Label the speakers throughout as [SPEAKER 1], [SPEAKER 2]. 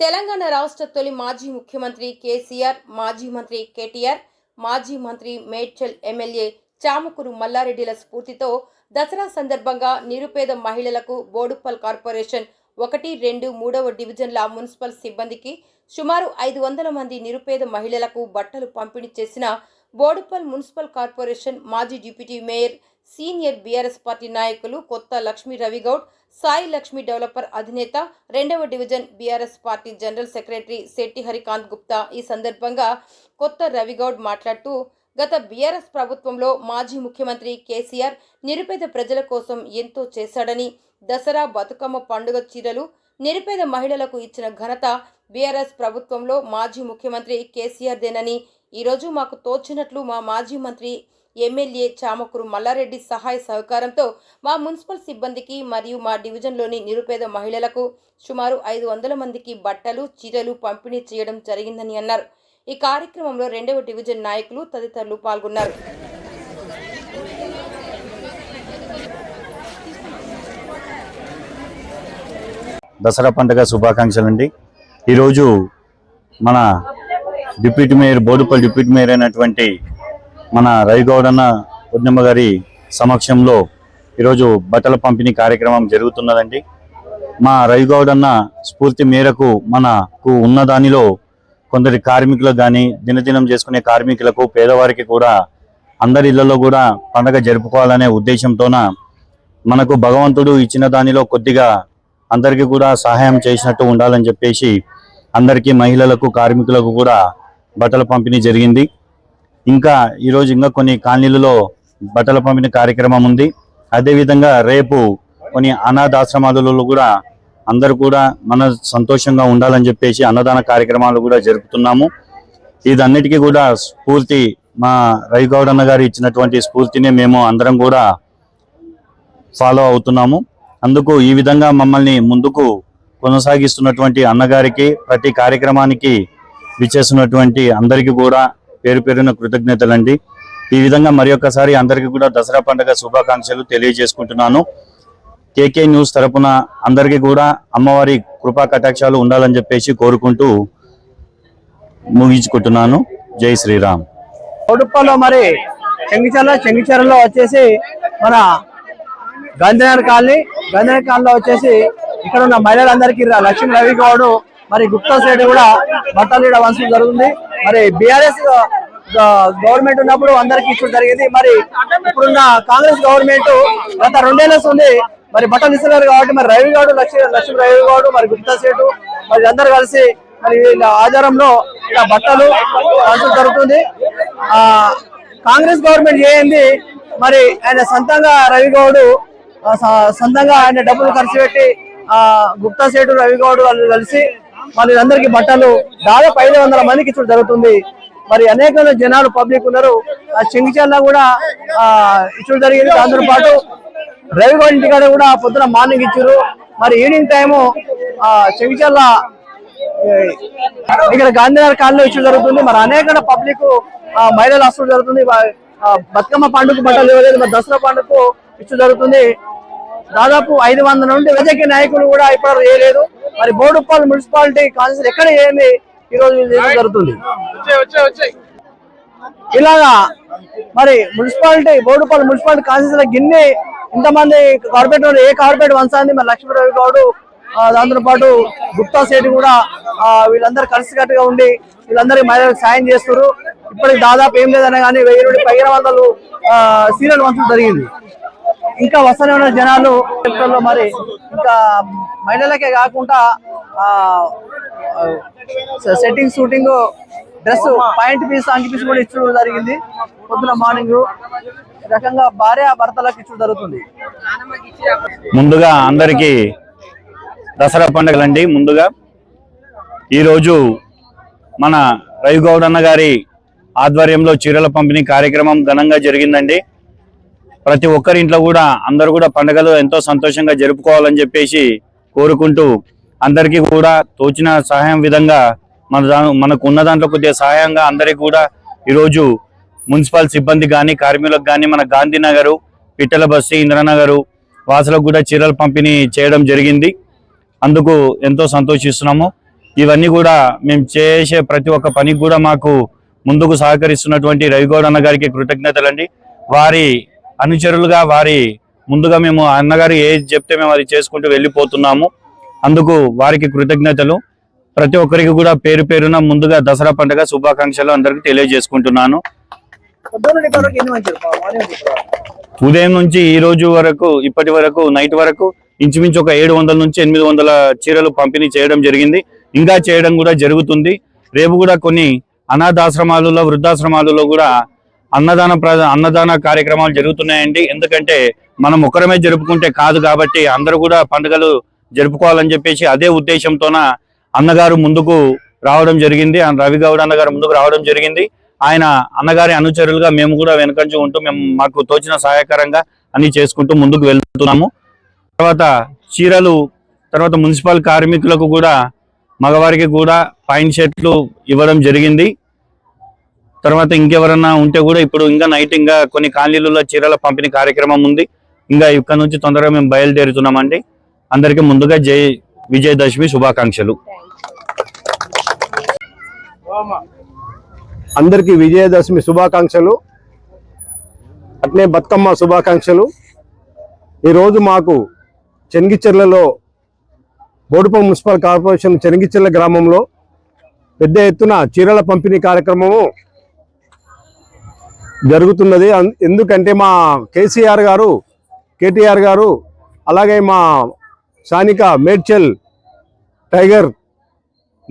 [SPEAKER 1] తెలంగాణ రాష్ట్ర తొలి మాజీ ముఖ్యమంత్రి కేసీఆర్ మాజీ మంత్రి కేటీఆర్ మాజీ మంత్రి మేడ్చల్ ఎమ్మెల్యే చామకూరు మల్లారెడ్డిల స్ఫూర్తితో దసరా సందర్భంగా నిరుపేద మహిళలకు బోడుప్పల్ కార్పొరేషన్ ఒకటి రెండు మూడవ డివిజన్ల మున్సిపల్ సిబ్బందికి సుమారు ఐదు వందల మంది నిరుపేద మహిళలకు బట్టలు పంపిణీ చేసిన బోడుపల్ మున్సిపల్ కార్పొరేషన్ మాజీ deputy mayor senior BRS party నాయకులు కొత్త లక్ష్మీ రవిగౌడ్ సాయి లక్ష్మీ డెవలపర్ అధినేత రెండవ division BRS party general secretary Shetty Harikanth Gupta ఈ సందర్భంగా కొత్త రవిగౌడ్ మాట్లాడుతూ గత బీఆర్ఎస్ ప్రభుత్వంలో మాజీ ముఖ్యమంత్రి కేసీఆర్ నిరుపేద ప్రజల కోసం ఎంతో చేశాడని దసరా బతుకమ్మ పండుగ చీరలు నిరుపేద మహిళలకు ఇచ్చిన ఘనత బీఆర్ఎస్ ప్రభుత్వంలో మాజీ ముఖ్యమంత్రి కేసీఆర్దేనని ఈరోజు మాకు తోచినట్లు మా మాజీ మంత్రి ఎమ్మెల్యే చామకూరు మల్లారెడ్డి సహాయ సహకారంతో మా మున్సిపల్ సిబ్బందికి మరియు మా డివిజన్లోని నిరుపేద మహిళలకు సుమారు ఐదు వందల మందికి బట్టలు చీరలు పంపిణీ చేయడం జరిగిందని అన్నారు. ఈ కార్యక్రమంలో రెండవ డివిజన్ నాయకులు తదితరులు పాల్గొన్నారు.
[SPEAKER 2] దసరా పండుగ శుభాకాంక్షలండి. ఈరోజు మన deputy mayor Boduppally deputy mayor అయినటువంటి మన రవిగౌడన్న పుణ్యమ్మ గారి సమక్షంలో ఈరోజు బట్టల పంపిణీ కార్యక్రమం జరుగుతున్నదండి. మా రవిగౌడన్న స్ఫూర్తి మేరకు మనకు ఉన్న దానిలో కొందరి కార్మికులకు కానీ దినదినం చేసుకునే కార్మికులకు పేదవారికి కూడా అందరి ఇళ్ళలో కూడా పండగ జరుపుకోవాలనే ఉద్దేశంతోన మనకు భగవంతుడు ఇచ్చిన దానిలో కొద్దిగా అందరికీ కూడా సహాయం చేసినట్టు ఉండాలని చెప్పేసి అందరికీ మహిళలకు కార్మికులకు కూడా బట్టల పంపిణీ జరిగింది. ఇంకా ఈరోజు ఇంకా కొన్ని కాలనీలలో బట్టల పంపిణీ కార్యక్రమం ఉంది. అదేవిధంగా రేపు కొన్ని అనాథాశ్రమాలలో కూడా అందరూ కూడా మన సంతోషంగా ఉండాలని చెప్పేసి అన్నదాన కార్యక్రమాలు కూడా జరుపుతున్నాము. ఇదన్నిటికీ కూడా స్ఫూర్తి మా రవిగౌడ్ అన్న గారు ఇచ్చినటువంటి స్ఫూర్తిని మేము అందరం కూడా ఫాలో అవుతున్నాము. అందుకు ఈ విధంగా మమ్మల్ని ముందుకు కొనసాగిస్తున్నటువంటి అన్నగారికి ప్రతి కార్యక్రమానికి విచ్చేసినటువంటి అందరికీ కూడా పేరు పేరున కృతజ్ఞతలండి. ఈ విధంగా మరి ఒక్కసారి అందరికీ కూడా దసరా పండుగ శుభాకాంక్షలు తెలియజేసుకుంటున్నాను. కేకే న్యూస్ తరపున అందరికీ కూడా అమ్మవారి కృపా కటాక్షాలు ఉండాలని చెప్పేసి కోరుకుంటూ ముగించుకుంటున్నాను. జై శ్రీరామ్.
[SPEAKER 3] కొడుప్పలో మరి చెంగిచర్ల చెంగిచెరలో వచ్చేసి మన గాంధీనగర్ కాలనీ గాంధీనగర్ కాలనీలో వచ్చేసి ఇక్కడ ఉన్న మహిళలందరికీ లక్ష్మీ రవి గౌడ్ మరి గుప్తా సైడ్ కూడా బట్టలు ఇవ్వడం జరుగుతుంది. మరి బీఆర్ఎస్ గవర్నమెంట్ ఉన్నప్పుడు అందరికి ఇచ్చుడు జరిగింది. మరి ఇప్పుడున్న కాంగ్రెస్ గవర్నమెంట్ గత రెండేళ్ళ ఉంది మరి బట్టలు ఇస్తున్నారు కాబట్టి మరి రవి గౌడ్ లక్ష్మీ లక్ష్మీ రవి గౌడ్ మరి గుప్తా సేటు మరి అందరు కలిసి మరి వీళ్ళ ఆధారంలో ఇలా బట్టలు పంచడం జరుగుతుంది. ఆ కాంగ్రెస్ గవర్నమెంట్ చేయండి. మరి ఆయన సొంతంగా రవి గౌడ్ సొంతంగా ఆయన డబ్బులు ఖర్చు పెట్టి ఆ గుప్తా సేటు రవి గౌడ్ వాళ్ళు కలిసి మరి అందరికి బట్టలు దాదాపు ఐదు వందల మందికి ఇచ్చడం జరుగుతుంది. మరి అనేక జనాలు పబ్లిక్ ఉన్నారు. ఆ చెంగిచల్ల కూడా ఆ ఇచ్చడం జరిగింది. దాంతో పాటు రవిగౌడ్ ఇంటికాడ కూడా పొద్దున మార్నింగ్ ఇచ్చారు. మరి ఈవినింగ్ టైము ఆ చెంగిచల్ల ఇక్కడ గాంధీనగర్ కాలనీ ఇచ్చడం జరుగుతుంది. మరి అనేక పబ్లిక్ మహిళలు అసలు జరుగుతుంది. బతుకమ్మ పండుగ బట్టలు ఇవ్వలేదు. మరి దసరా పండుగకు ఇచ్చు జరుగుతుంది. దాదాపు ఐదు వందల నుండి రాజకీయ నాయకులు కూడా ఇప్పుడు చేయలేదు. మరి బోడుప్పల్ మున్సిపాలిటీ కాన్సిల్ ఎక్కడ ఏమి ఈ రోజు చేయడం జరుగుతుంది. ఇలాగా మరి మున్సిపాలిటీ బోడుపల్లి మున్సిపాలిటీ కాన్స్టిట్యూషన్ గిన్నె ఇంతమంది కార్పొరేటర్ ఏ కార్పొరేట్ వంచాంది మరి లక్ష్మీరావు గౌడ్ దాంతో పాటు గుప్తా సేటి కూడా ఆ, వీళ్ళందరూ కలిసికట్టుగా ఉండి వీళ్ళందరికీ మహిళలకు సాయం చేస్తారు ఇప్పటికి దాదాపు ఏం లేదన్నా కానీ వెయ్యి నుండి పదిహేను వందలు సీరియల్ వంచడం జరిగింది. ఇంకా వస్తూనే ఉన్న జనాలు. మరి ఇంకా మహిళలకే కాకుండా ఆ setting shooting dress point piece అంకి piece కూడా ఇచ్చడం జరిగింది. పొద్దున మార్నింగ్ రకంగా భార్య భర్తలకు ఇచ్చడం జరుగుతుంది.
[SPEAKER 2] ముందుగా అందరికీ దసరా పండుగలండి. ముందుగా ఈరోజు మన రవిగౌడ్ అన్న గారి ఆధ్వర్యంలో చీరల పంపిణీ కార్యక్రమం ఘనంగా జరిగిందండి. ప్రతి ఒక్కరి ఇంట్లో కూడా అందరూ కూడా పండుగలు ఎంతో సంతోషంగా జరుపుకోవాలని చెప్పేసి కోరుకుంటూ అందరికీ కూడా తోచిన సహాయం విధంగా మన మనకు ఉన్న దాంట్లో కొద్దిగా సహాయంగా అందరికీ కూడా ఈరోజు మున్సిపల్ సిబ్బంది కానీ కార్మికులకు కానీ మన గాంధీనగరు పిట్టల బస్తి ఇంద్రనగరు వాసులకు కూడా చీరలు పంపిణీ చేయడం జరిగింది. అందుకు ఎంతో సంతోషిస్తున్నాము. ఇవన్నీ కూడా మేము చేసే ప్రతి ఒక్క పనికి కూడా మాకు ముందుకు సహకరిస్తున్నటువంటి రవిగౌడ అన్న గారికి కృతజ్ఞతలండి. వారి అనుచరులుగా వారి ముందుగా మేము అన్నగారు ఏది చెప్తే మేము అది చేసుకుంటూ వెళ్ళిపోతున్నాము. అందుకు వారికి కృతజ్ఞతలు. ప్రతి ఒక్కరికి కూడా పేరు పేరున ముందుగా దసరా పండుగ శుభాకాంక్షలు అందరికి తెలియజేసుకుంటున్నాను. ఉదయం నుంచి ఈ రోజు వరకు ఇప్పటి వరకు నైట్ వరకు ఇంచుమించు ఒక ఏడు వందల నుంచి ఎనిమిది వందల చీరలు పంపిణీ చేయడం జరిగింది. ఇంకా చేయడం కూడా జరుగుతుంది. రేపు కూడా కొన్ని అనాథాశ్రమాలలో వృద్ధాశ్రమాలలో కూడా అన్నదాన అన్నదాన కార్యక్రమాలు జరుగుతున్నాయండి. ఎందుకంటే మనం ఒకరమే జరుపుకుంటే కాదు కాబట్టి అందరూ కూడా పండుగలు జరుపుకోవాలని చెప్పేసి అదే ఉద్దేశంతోన అన్నగారు ముందుకు రావడం జరిగింది. రవి గౌడ్ అన్నగారు ముందుకు రావడం జరిగింది. ఆయన అన్నగారి అనుచరులుగా మేము కూడా వెనకంచి ఉంటూ మేము మాకు తోచిన సహాయకరంగా అన్ని చేసుకుంటూ ముందుకు వెళ్తున్నాము. తర్వాత చీరలు తర్వాత మున్సిపల్ కార్మికులకు కూడా మగవారికి కూడా పాయింట్ షర్ట్లు ఇవ్వడం జరిగింది. తర్వాత ఇంకెవరన్నా ఉంటే కూడా ఇప్పుడు ఇంకా నైట్ ఇంకా కొన్ని కాలనీలలో చీరల పంపిణీ కార్యక్రమం ఉంది. ఇంకా ఇక్కడ నుంచి తొందరగా మేము బయలుదేరుతున్నామండి. అందరికీ ముందుగా జై విజయదశమి శుభాకాంక్షలు.
[SPEAKER 4] అందరికీ విజయదశమి శుభాకాంక్షలు. అట్నే బతుకమ్మ శుభాకాంక్షలు. ఈరోజు మాకు చెనిగిచెర్లలో బోడుపం మున్సిపల్ కార్పొరేషన్ చెనిగిచెర్ల గ్రామంలో పెద్ద ఎత్తున చీరల పంపిణీ కార్యక్రమము జరుగుతున్నది. అన్- ఎందుకంటే మా కేసీఆర్ గారు కేటీఆర్ గారు అలాగే మా స్థానిక మేడ్చల్ టైగర్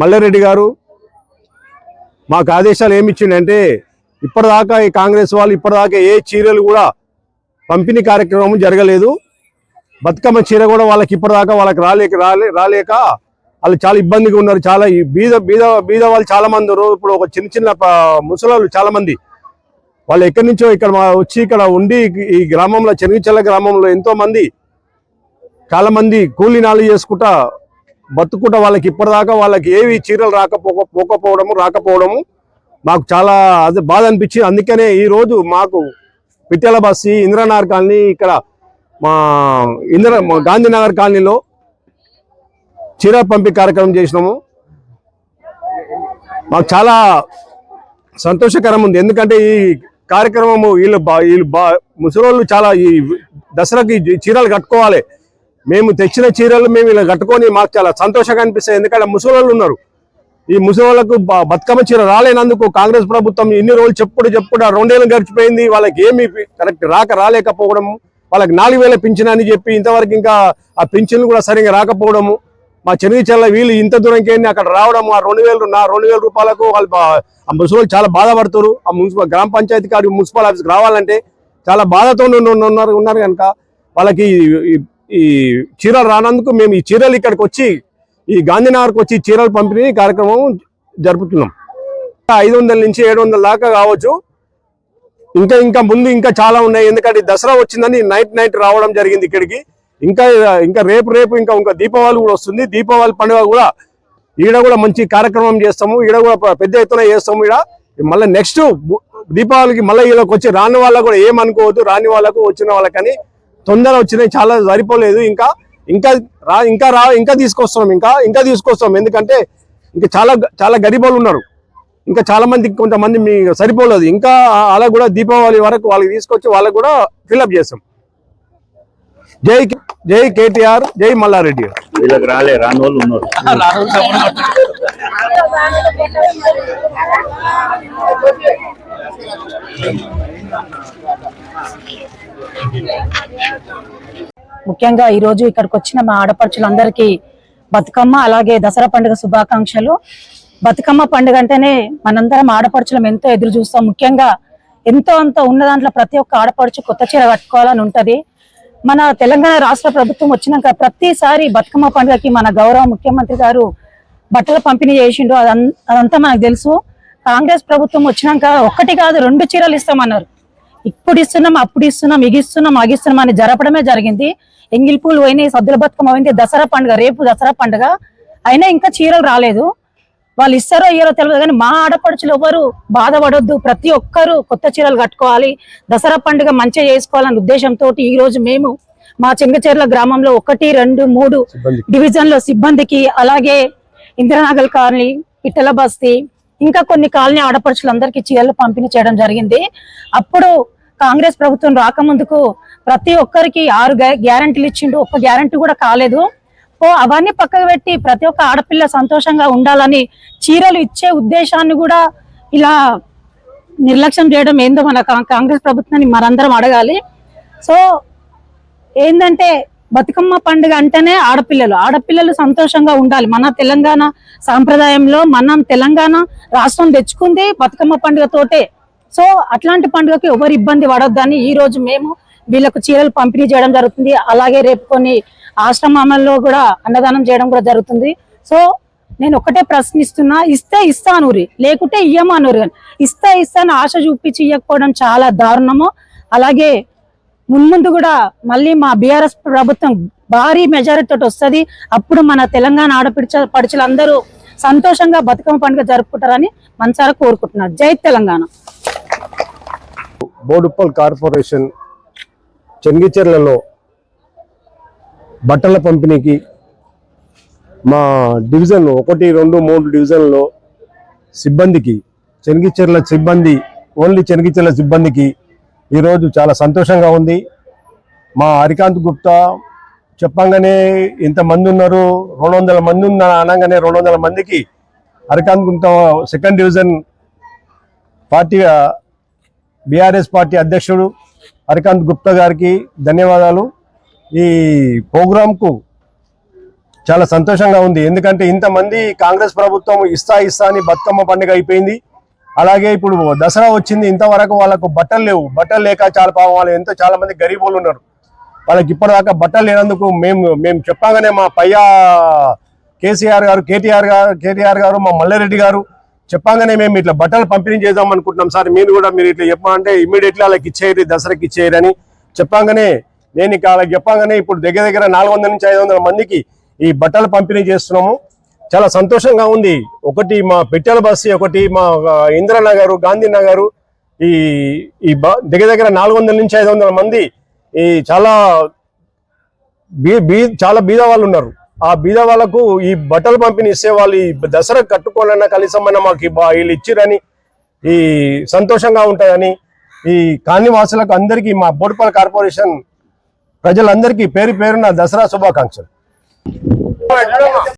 [SPEAKER 4] మల్లారెడ్డి గారు మాకు ఆదేశాలు ఏమి ఇప్పటిదాకా ఈ కాంగ్రెస్ వాళ్ళు ఇప్పటిదాకా ఏ చీరలు కూడా పంపిణీ కార్యక్రమం జరగలేదు. బతుకమ్మ చీర కూడా వాళ్ళకి ఇప్పటిదాకా వాళ్ళకి రాలేక రాలే రాలేక వాళ్ళు చాలా ఇబ్బందిగా ఉన్నారు. చాలా ఈ బీద బీద బీద వాళ్ళు చాలామంది ఉన్నారు ఇప్పుడు ఒక చిన్న చిన్న ప- చాలామంది వాళ్ళు ఎక్కడి నుంచో ఇక్కడ మా- వచ్చి ఇక్కడ ఉండి ఈ గ్రామంలో చెనిగిచెల్ల గ్రామంలో ఎంతో మంది చాలా మంది కూలీ చేసుకుంటా బతుకుంటా వాళ్ళకి ఇప్పటిదాకా వాళ్ళకి ఏవి చీరలు రాకపోక పోకపోవడము రాకపోవడము మాకు చాలా అది బాధ అనిపించి అందుకనే ఈరోజు మాకు పిట్టెల బస్సి ఇంద్రనగర్ కాలనీ ఇక్కడ మా ఇంద్ర మా గాంధీనగర్ కాలనీలో చీర పంపి కార్యక్రమం చేసినాము. మాకు చాలా సంతోషకరం ఉంది. ఎందుకంటే ఈ కార్యక్రమము వీళ్ళు బా వీళ్ళు బా ముసలోళ్ళు చాలా ఈ దసరాకి చీరలు కట్టుకోవాలి. మేము తెచ్చిన చీరలు మేము ఇలా కట్టుకొని మాకు చాలా సంతోషంగా అనిపిస్తాయి. ఎందుకంటే ముసలోళ్ళు ఉన్నారు. ఈ ముసలోళ్ళకు బ- బతుకమ్మ చీర రాలేనందుకు కాంగ్రెస్ ప్రభుత్వం ఇన్ని రోజులు చెప్పుడు చెప్పుడు రెండేళ్ళు గడిచిపోయింది. వాళ్ళకి ఏమి కరెక్ట్ రాక రాలేకపోవడము వాళ్ళకి నాలుగు వేల పింఛన్ అని చెప్పి ఇంతవరకు ఇంకా ఆ పింఛన్లు కూడా సరిగా రాకపోవడము మా చెల్ల వీళ్ళు ఇంత దూరంకి వెళ్ళి అక్కడ రావడం ఆ రెండు వేలు నా రెండు వేల రూపాయలకు వాళ్ళు ఆ ముసలి చాలా బాధపడుతారు. ఆ మున్సిపల్ గ్రామ పంచాయతీ కాడి మున్సిపల్ ఆఫీస్కి రావాలంటే చాలా బాధతో ఉన్నారు ఉన్నారు కనుక వాళ్ళకి ఈ- చీరలు రానందుకు మేము ఈ చీరలు ఇక్కడికి వచ్చి ఈ గాంధీనగర్కి వచ్చి చీరలు పంపిణీ కార్యక్రమం జరుపుతున్నాం. ఐదు వందల నుంచి ఏడు వందల దాకా కావచ్చు. ఇంకా ఇంకా ముందు ఇంకా చాలా ఉన్నాయి. ఎందుకంటే దసరా వచ్చిందని నైట్ నైట్ రావడం జరిగింది ఇక్కడికి. ఇంకా ఇంకా రేపు రేపు ఇంకా ఇంకా దీపావళి కూడా వస్తుంది. దీపావళి పండుగ కూడా ఈడ కూడా మంచి కార్యక్రమం చేస్తాము. ఈడ కూడా పెద్ద ఎత్తున చేస్తాము ఈడ. మళ్ళీ నెక్స్ట్ దీపావళికి మళ్ళీ వీళ్ళకి వచ్చి రాని వాళ్ళకు కూడా ఏమనుకోవద్దు. రాని వాళ్ళకు వచ్చిన వాళ్ళకని తొందర వచ్చినాయి. చాలా సరిపోలేదు. ఇంకా ఇంకా రా ఇంకా రా ఇంకా తీసుకొస్తున్నాం ఇంకా ఇంకా తీసుకొస్తాం ఎందుకంటే ఇంకా చాలా చాలా గరీబోళ్ళు ఉన్నారు. ఇంకా చాలా మంది కొంతమంది మీ సరిపోలేదు. ఇంకా అలా కూడా దీపావళి వరకు వాళ్ళకి తీసుకొచ్చి వాళ్ళకు కూడా ఫిల్అప్ చేస్తాం. జై జై కేటీఆర్ జై మల్లారెడ్డి.
[SPEAKER 2] వీళ్ళకి రాలే రాని వాళ్ళు ఉన్నారు.
[SPEAKER 5] ముఖ్యంగా ఈ రోజు ఇక్కడికి వచ్చిన మా ఆడపడుచులందరికీ బతుకమ్మ అలాగే దసరా పండుగ శుభాకాంక్షలు. బతుకమ్మ పండుగ అంటేనే మనందరం ఆడపడుచులం ఎంతో ఎదురు చూస్తాం. ముఖ్యంగా ఎంతో అంత ఉన్న దాంట్లో ప్రతి ఒక్క ఆడపడుచు కొత్త చీర కట్టుకోవాలని ఉంటది. మన తెలంగాణ రాష్ట్ర ప్రభుత్వం వచ్చినాక ప్రతిసారి బతుకమ్మ పండుగకి మన గౌరవ ముఖ్యమంత్రి గారు బట్టల పంపిణీ చేసిండు. అదంతా మనకు తెలుసు. కాంగ్రెస్ ప్రభుత్వం వచ్చినాక ఒక్కటి కాదు రెండు చీరలు ఇస్తామన్నారు. ఇప్పుడు ఇస్తున్నాం అప్పుడు ఇస్తున్నాం ఇగిస్తున్నాం అగిస్తున్నాం అని జరపడమే జరిగింది. ఎంగిల్ పూలు పోయినాయి సద్దుల బతుకమ్మ పోయింది దసరా పండుగ రేపు దసరా పండుగ. అయినా ఇంకా చీరలు రాలేదు. వాళ్ళు ఇస్తారో ఇయ్యారో తెలియదు కానీ మా ఆడపడుచులు ఎవరు బాధపడొద్దు. ప్రతి ఒక్కరు కొత్త చీరలు కట్టుకోవాలి. దసరా పండుగ మంచిగా చేసుకోవాలనే ఉద్దేశంతో ఈ రోజు మేము మా చెంగచెర్ల గ్రామంలో ఒకటి రెండు మూడు
[SPEAKER 4] సిబ్బందికి.
[SPEAKER 5] డివిజన్లో సిబ్బందికి అలాగే ఇందిరానగర్ కాలనీ పిట్టల బస్తీ ఇంకా కొన్ని కాలనీ ఆడపడుచులందరికీ చీరలు పంపిణీ చేయడం జరిగింది. అప్పుడు కాంగ్రెస్ ప్రభుత్వం రాకముందుకు ప్రతి ఒక్కరికి ఆరు గ్యా- గ్యారెంటీలు ఇచ్చిండు. ఒక్క గ్యారెంటీ కూడా కాలేదు. సో అవన్నీ పక్కకు పెట్టి ప్రతి ఒక్క ఆడపిల్ల సంతోషంగా ఉండాలని చీరలు ఇచ్చే ఉద్దేశాన్ని కూడా ఇలా నిర్లక్ష్యం చేయడం ఏందో మన కాంగ్రెస్ ప్రభుత్వాన్ని మనందరం అడగాలి. సో ఏంటంటే బతుకమ్మ పండుగ అంటేనే ఆడపిల్లలు. ఆడపిల్లలు సంతోషంగా ఉండాలి. మన తెలంగాణ సాంప్రదాయంలో మనం తెలంగాణ రాష్ట్రం తెచ్చుకుంది బతుకమ్మ పండుగతోటే సో అట్లాంటి పండుగకి ఎవరు ఇబ్బంది పడొద్దని ఈ రోజు మేము వీళ్ళకు చీరలు పంపిణీ చేయడం జరుగుతుంది. అలాగే రేపు కొన్ని ఆశ్రమాలలో కూడా అన్నదానం చేయడం కూడా జరుగుతుంది. సో నేను ఒకటే ప్రశ్నిస్తున్నా ఇస్తే ఇస్తానూరి లేకుంటే ఇయ్యమానూరి అని ఇస్తే ఇస్తాను ఆశ చూపించి ఇవ్వకపోవడం చాలా దారుణము. అలాగే మున్ముందు కూడా మళ్ళీ మా బీఆర్ఎస్ ప్రభుత్వం భారీ మెజారిటీ తోటి వస్తుంది. అప్పుడు మన తెలంగాణ ఆడపిడిచ పడుచులందరూ సంతోషంగా బతుకమ్మ పండుగ జరుపుకుంటారని మనసారా కోరుకుంటున్నారు. జై తెలంగాణ.
[SPEAKER 4] బోడుప్పల్ కార్పొరేషన్ చెంగిచెర్లలో బట్టల పంపిణీకి మా డివిజన్ ఒకటి రెండు మూడు డివిజన్లో సిబ్బందికి చెంగిచెర్ల సిబ్బంది ఓన్లీ చెంగిచెర్ల సిబ్బందికి ఈరోజు చాలా సంతోషంగా ఉంది. మా హరికాంత్ గుప్తా చెప్పంగానే ఇంతమంది ఉన్నారు రెండు వందల మంది ఉన్న అనగానే రెండు వందల మందికి Harikanth Gupta second division party BRS party అధ్యక్షుడు హరికాంత్ గుప్తా గారికి ధన్యవాదాలు. ఈ ప్రోగ్రాంకు చాలా సంతోషంగా ఉంది. ఎందుకంటే ఇంతమంది కాంగ్రెస్ ప్రభుత్వం ఇస్తా ఇస్తా అని బతుకమ్మ పండుగ అయిపోయింది. అలాగే ఇప్పుడు దసరా వచ్చింది. ఇంతవరకు వాళ్ళకు బట్టలు లేవు. బట్టలు లేక చాలా పాపం. వాళ్ళు ఎంతో చాలా మంది గరీబులు ఉన్నారు. వాళ్ళకి ఇప్పటిదాకా బట్టలు లేనందుకు మేము మేము చెప్పగానే మా పయ్యా కేసీఆర్ గారు కేటీఆర్ గారు కేటీఆర్ గారు మా మల్లారెడ్డి గారు చెప్పగానే మేము ఇట్లా బట్టలు పంపిణీ చేద్దాం అనుకుంటున్నాం. సార్ మీరు కూడా మీరు ఇట్లా చెప్పమంటే ఇమీడియట్లీ వాళ్ళకి ఇచ్చేయరు దసరాకి ఇచ్చేయరు అని చెప్పగానే నేను ఇక అలా చెప్పగానే ఇప్పుడు దగ్గర దగ్గర నాలుగు వందల నుంచి ఐదు వందల మందికి ఈ బట్టలు పంపిణీ చేస్తున్నాము. చాలా సంతోషంగా ఉంది. ఒకటి మా పెట్టెల బస్సు ఒకటి మా ఇంద్రనగర్ ఇందిరానగర్ ఈ ఈ బ- దగ్గర దగ్గర నాలుగు వందల నుంచి ఐదు వందల మంది ఈ చాలా బీ బీ చాలా బీద వాళ్ళు ఉన్నారు. ఆ బీద వాళ్ళకు ఈ బట్టలు పంపిణీ ఇస్తే వాళ్ళు ఈ దసరా కట్టుకోవాలన్నా కలిసమన్నా మాకు వీళ్ళు ఇచ్చిరని ఈ సంతోషంగా ఉంటుందని ఈ కాలనీవాసులకు అందరికీ మా బోడుపల్లి కార్పొరేషన్ ప్రజలందరికీ పేరు పేరున దసరా శుభాకాంక్షలు.